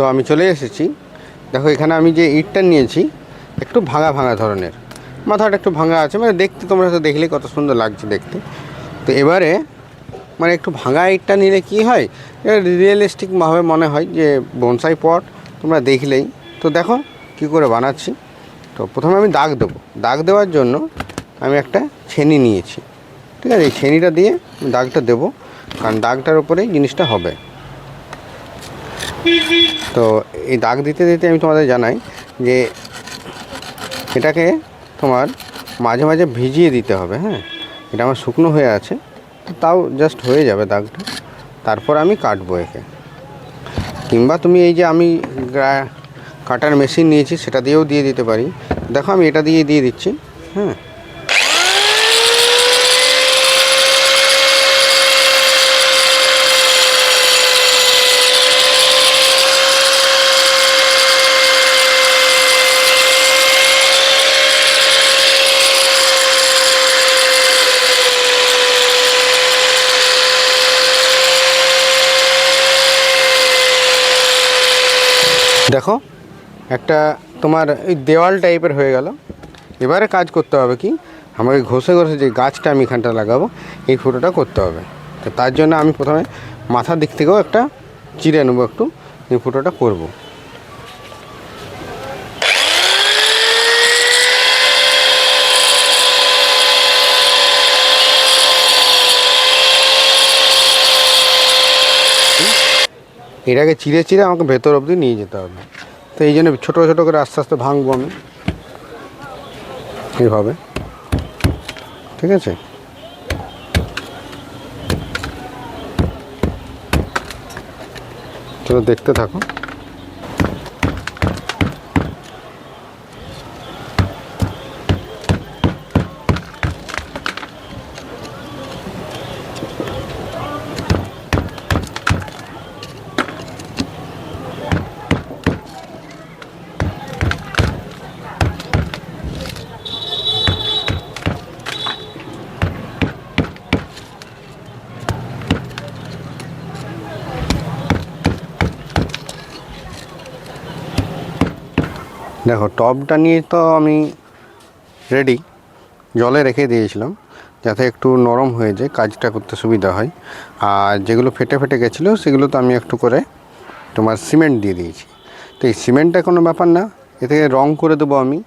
তো আমি চলে এসেছি। দেখো, এখানে আমি যে ইটটা নিয়েছি, একটু ভাঙা ভাঙা ধরনের। মাথাটা একটু ভাঙা আছে মানে দেখতে তোমরা তো দেখলে কত সুন্দর লাগছে দেখতে। তো এবারে মানে একটু ভাঙা ইটটা নিলে কি হয়? রিয়েলিস্টিকভাবে মনে হয় যে বনসাই পট তোমরা দেখলেই। তো দেখো, কি করে বানাচ্ছি। তো প্রথমে আমি দাগ দেবো। দাগ দেওয়ার জন্য আমি একটা ছেনি নিয়েছি। ঠিক আছে, এই ছেনিটা দিয়ে দাগটা দেবো। কারণ দাগটার উপরেই জিনিসটা হবে। তো এই দাগ দিতে দিতে আমি তোমাদের জানাই যে এটাকে তোমার মাঝে মাঝে ভিজিয়ে দিতে হবে হ্যাঁ? এটা আমার শুকনো হয়ে আছে তাও জাস্ট হয়ে যাবে দাগটা। তারপর আমি কাটবো একে। কিংবা তুমি এই যে আমি কাটার মেশিন নিয়েছি, সেটা দিয়েও দিয়ে দিতে পারি। দেখো আমি এটা দিয়ে দিয়ে দিচ্ছি হ্যাঁ? দেখো, একটা তোমার এই দেওয়াল টাইপের হয়ে গেল। এবারে কাজ করতে হবে কি? আমাকে ঘষে ঘষে যে গাছটা আমি এখানটা লাগাবো, এই ফুটোটা করতে হবে। তো তার জন্য আমি প্রথমে মাথার দিক থেকেও একটা চিড়ে নেব একটু, এই ফুটোটা করব। এটাকে চিড়ে চিড়ে আমাকে ভেতর অবধি নিয়ে যেতে হবে। তো এই জন্য ছোটো ছোটো করে আস্তে আস্তে ভাঙবো আমি। এইভাবে। ঠিক আছে? চলো দেখতে থাকো। দেখো টবটা নিয়ে তো আমি রেডি জলে রেখে দিয়েছিলাম, যাতে একটু নরম হয়ে যায়, কাজটা করতে সুবিধা হয়। আর যেগুলো ফেটে ফেটে গেছিল, সেগুলো তো আমি একটু করে তোমার সিমেন্ট দিয়ে দিয়েছি। তো এই সিমেন্টটা কোনো ব্যাপার না এ থেকে রং করে দেবো আমি।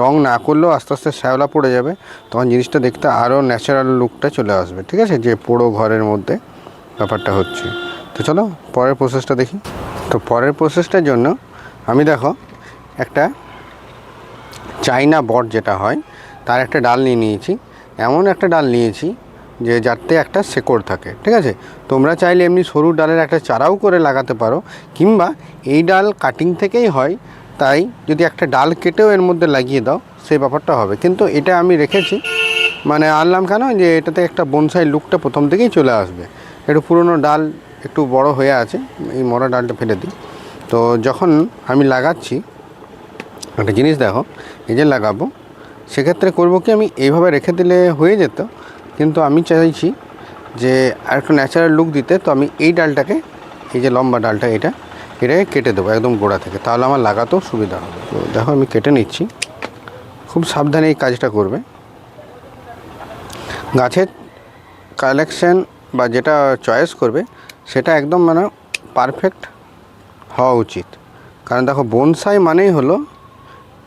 রং না করলেও আস্তে আস্তে শ্যাওলা পড়ে যাবে, তখন জিনিসটা দেখতে আরও ন্যাচারাল লুকটা চলে আসবে, ঠিক আছে? যে পোড়ো ঘরের মধ্যে ব্যাপারটা হচ্ছে। তো চলো, পরের প্রসেসটা দেখি। তো পরের প্রসেসটার জন্য আমি দেখো একটা চাইনা বট যেটা হয়, তার একটা ডাল নিয়ে নিয়েছি। এমন একটা ডাল নিয়েছি যে যাতে একটা শেকড় থাকে, ঠিক আছে? তোমরা চাইলে এমনি সরু ডালের একটা চারাও করে লাগাতে পারো, কিংবা এই ডাল কাটিং থেকেই হয়, তাই যদি একটা ডাল কেটেও এর মধ্যে লাগিয়ে দাও, সেই ব্যাপারটা হবে। কিন্তু এটা আমি রেখেছি মানে আনলাম কেন? যে এটাতে একটা বনসাই লুকটা প্রথম থেকেই চলে আসবে। একটু পুরনো ডাল একটু বড় হয়ে আছে, এই মরা ডালটা ফেলে দিই। তো যখন আমি লাগাচ্ছি একটা জিনিস দেখো, এই যে লাগাবো, সেক্ষেত্রে করব কি আমি এইভাবে রেখে দিলে হয়ে যেত, কিন্তু আমি চাইছি যে আর একটু ন্যাচারাল লুক দিতে, তো আমি এই ডালটাকে, এই যে লম্বা ডালটা এটা এটাকে কেটে দেবো একদম গোড়া থেকে, তাহলে আমার লাগাতেও সুবিধা হবে। তো দেখো আমি কেটে নিচ্ছি, খুব সাবধানে এই কাজটা করবে। গাছের কালেকশান বা যেটা চয়েস করবে, সেটা একদম মানে পারফেক্ট হওয়া উচিত। কারণ দেখো বনসাই মানেই হলো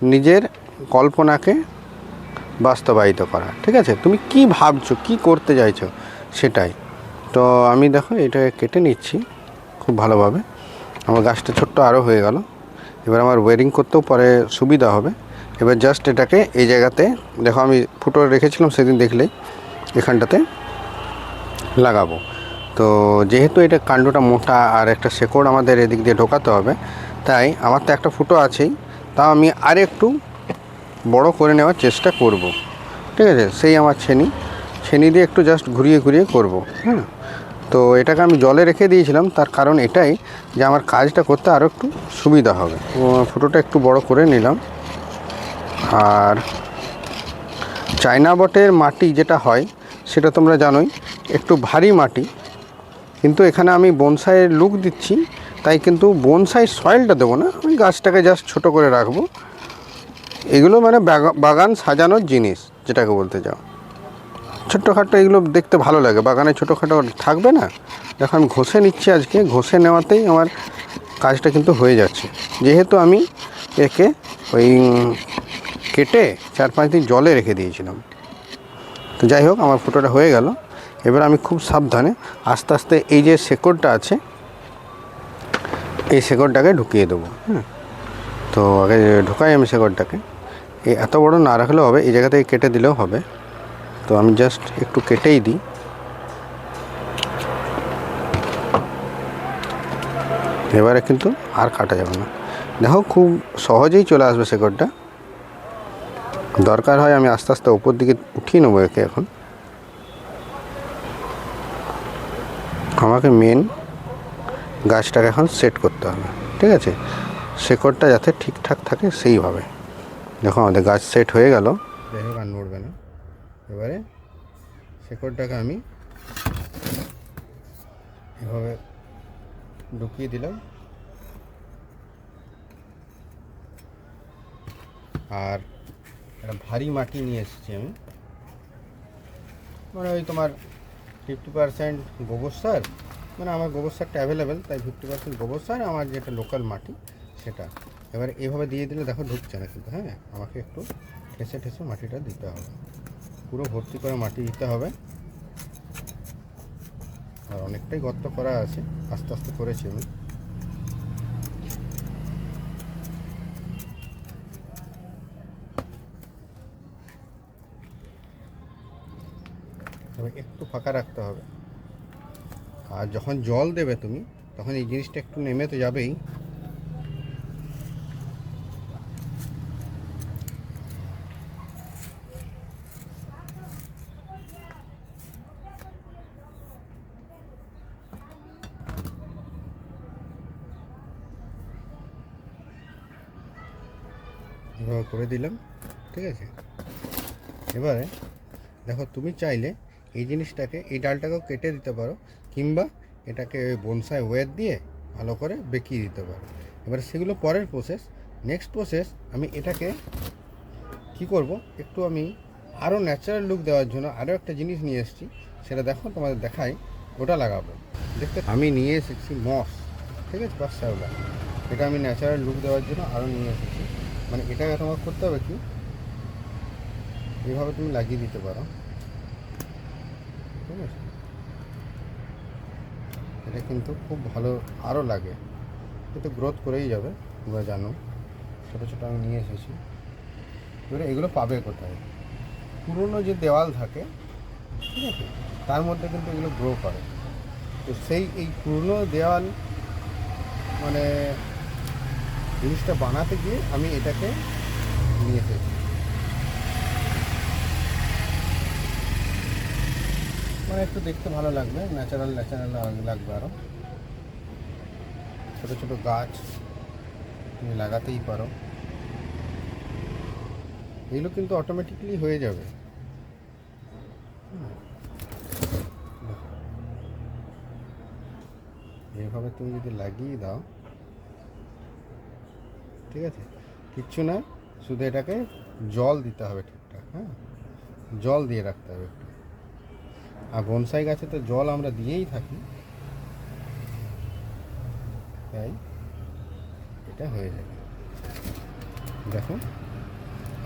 নিজের কল্পনাকে বাস্তবায়িত করা, ঠিক আছে? তুমি কি ভাবছ, কি করতে চাইছো সেটাই। তো আমি দেখো এটাকে কেটে নিচ্ছি খুব ভালোভাবে। আমার গাছটা ছোট্ট আরও হয়ে গেল। এবার আমার ওয়ারিং করতেও পরে সুবিধা হবে। এবার জাস্ট এটাকে এই জায়গাতে, দেখো আমি ফুটো রেখেছিলাম সেদিন দেখলেই, এখানটাতে লাগাবো। তো যেহেতু এটা কাণ্ডটা মোটা আর একটা শেকড় আমাদের এদিক দিয়ে ঢোকাতে হবে, তাই আমার তো একটা ফুটো আছেই। তাও আমি আর একটু বড় করে নেওয়ার চেষ্টা করব। ঠিক আছে? সেই আমার ছেনি। ছেনি দিয়ে একটু জাস্ট ঘুরিয়ে ঘুরিয়ে করব হ্যাঁ তো এটাকে আমি জলে রেখে দিয়েছিলাম। তার কারণ এটাই যে আমার কাজটা করতে আরও একটু সুবিধা হবে। তো ফুটোটা একটু বড় করে নিলাম। আর চায়না বটের মাটি যেটা হয়, সেটা তোমরা জানোই, একটু ভারী মাটি। কিন্তু এখানে আমি বনসাইয়ের লুক দিচ্ছি। তাই কিন্তু বনসাই সয়েলটা দেবো না আমি গাছটাকে জাস্ট ছোট করে রাখব। এগুলো মানে বাগান সাজানোর জিনিস, যেটাকে বলতে চাও। ছোট্টখাটো এগুলো দেখতে ভালো লাগে, বাগানে ছোটোখাটো থাকবে না। আমি ঘষে নিচ্ছি আজকে, ঘষে নেওয়াতেই আমার কাজটা কিন্তু হয়ে যাচ্ছে। যেহেতু আমি একে ওই কেটে চার পাঁচ দিন জলে রেখে দিয়েছিলাম। তো যাই হোক, আমার ফটোটা হয়ে গেল। এবার আমি খুব সাবধানে আস্তে আস্তে এই যে শেকড়টা আছে এই শেকড়টাকে ঢুকিয়ে দেবো হ্যাঁ তো আগে ঢোকাই আমি শেকড়টাকে। এই এত বড় না রাখলেও হবে, এই জায়গা থেকে কেটে দিলেও হবে। তো আমি জাস্ট একটু কেটেই দিই। এবারে কিন্তু আর কাটা যাবে না। দেখো খুব সহজেই চলে আসবে শেকড়টা। দরকার হয় আমি আস্তে আস্তে ওপর দিকে উঠিয়ে নেব একে এখন। আমাকে মেন গাছটাকে এখন সেট করতে হবে, ঠিক আছে? শেকড়টা যাতে ঠিকঠাক থাকে সেইভাবে। দেখো আমাদের গাছ সেট হয়ে গেল। আর নড়বে না। এবারে শেকড়টাকে আমি এভাবে ঢুকিয়ে দিলাম। আর একটা ভারী মাটি নিয়ে এসেছি আমি। মানে ওই তোমার ফিফটি পার্সেন্ট গোবর সার মানে আমার গোবর সারটা অ্যাভেলেবেল তাই ফিফটি পার্সেন্ট গোবর সার, আমার যেটা লোকাল মাটি, সেটা। এবারে এভাবে দিয়ে দিলে দেখো ঢুকছে না কিন্তু হ্যাঁ? আমাকে একটু ঠেসে ঠেসে মাটিটা দিতে হবে। পুরো ভর্তি করে মাটি দিতে হবে। আর অনেকটাই গর্ত করা আছে, আস্তে আস্তে করেছি আমি। একটু ফাঁকা রাখতে হবে। আর যখন জল দেবে তুমি, তখন এই জিনিসটা একটু নেমে তো যাবেই। করে দিলাম, ঠিক আছে? এবারে দেখো, তুমি চাইলে এই জিনিসটাকে, এই ডালটাকেও কেটে দিতে পারো। কিংবা এটাকে ওই বনসাই ওয়েট দিয়ে ভালো করে বেঁকিয়ে দিতে পারো। এবারে সেগুলো পরের প্রসেস নেক্সট প্রসেস আমি এটাকে কি করব? একটু আমি আরও ন্যাচারাল লুক দেওয়ার জন্য আরও একটা জিনিস নিয়ে এসেছি। সেটা দেখো, তোমাদের দেখাই। ওটা লাগাবো। দেখতে আমি নিয়ে এসেছি মস ঠিক আছে? বাচ্চাওলা এটা আমি ন্যাচারাল লুক দেওয়ার জন্য আরও নিয়ে এসেছি। মানে এটাকে তোমার করতে হবে কি? এইভাবে তুমি লাগিয়ে দিতে পারো। ঠিক আছে? এটা কিন্তু খুব ভালো আরও লাগে। কিন্তু গ্রোথ করেই যাবে, তোমরা জানো। ছোটো ছোটো আমি নিয়ে এসেছি। এবারে এগুলো পাবে কোথায়? পুরনো যে দেওয়াল থাকে, ঠিক আছে, তার মধ্যে কিন্তু এগুলো গ্রো করে। তো সেই এই পুরনো দেওয়াল মানে জিনিসটা বানাতে গিয়ে আমি এটাকে নিয়ে এসেছি। মানে একটু দেখতে ভালো লাগবে ন্যাচারাল ন্যাচারাল লাগবে আরও ছোটো ছোটো গাছ তুমি লাগাতেই পারো। এগুলো কিন্তু অটোমেটিকলি হয়ে যাবে। এইভাবে তুমি যদি লাগিয়ে দাও, ঠিক আছে? কিচ্ছু না, শুধু এটাকে জল দিতে হবে ঠিকঠাক হ্যাঁ? জল দিয়ে রাখতে হবে একটু। আর বনসাই গাছে তো জল আমরা দিয়েই থাকি। তাই এটা হয়ে যাবে। দেখো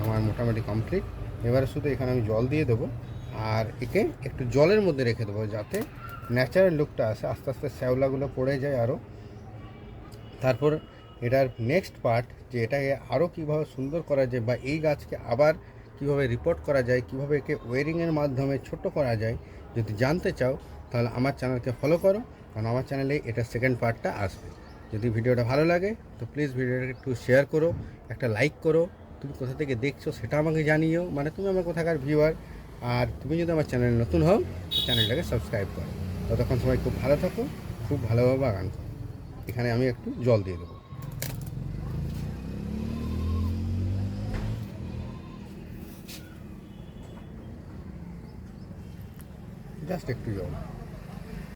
আমার মোটামুটি কমপ্লিট এবারে শুধু এখানে আমি জল দিয়ে দেবো আর একে একটু জলের মধ্যে রেখে দেবো যাতে ন্যাচারাল লুকটা আসে, আস্তে আস্তে শ্যাওলাগুলো পড়ে যায় আরও তারপর এটার নেক্সট পার্ট যে এটাকে আরও কীভাবে সুন্দর করা যায় বা এই গাছকে আবার কীভাবে রিপোর্ট করা যায়, কীভাবে একে ওয়ারিংয়ের মাধ্যমে ছোট করা যায়, যদি জানতে চাও, তাহলে আমার চ্যানেলকে ফলো করো, কারণ আমার চ্যানেলে এটা সেকেন্ড পার্টটা আসবে। যদি ভিডিওটা ভালো লাগে, তো প্লিজ ভিডিওটা একটু শেয়ার করো, একটা লাইক করো। তুমি কোথা থেকে দেখছ সেটা আমাকে জানিও মানে তুমি আমার কোথাকার ভিউয়ার আর তুমি যদি আমার চ্যানেল নতুন হও, তো চ্যানেলটাকে সাবস্ক্রাইব করো। ততক্ষণ সবাই খুব ভালো থাকো, খুব ভালোভাবে বাগান করো। এখানে আমি একটু জল দিয়ে দেবো। জাস্ট একটু জল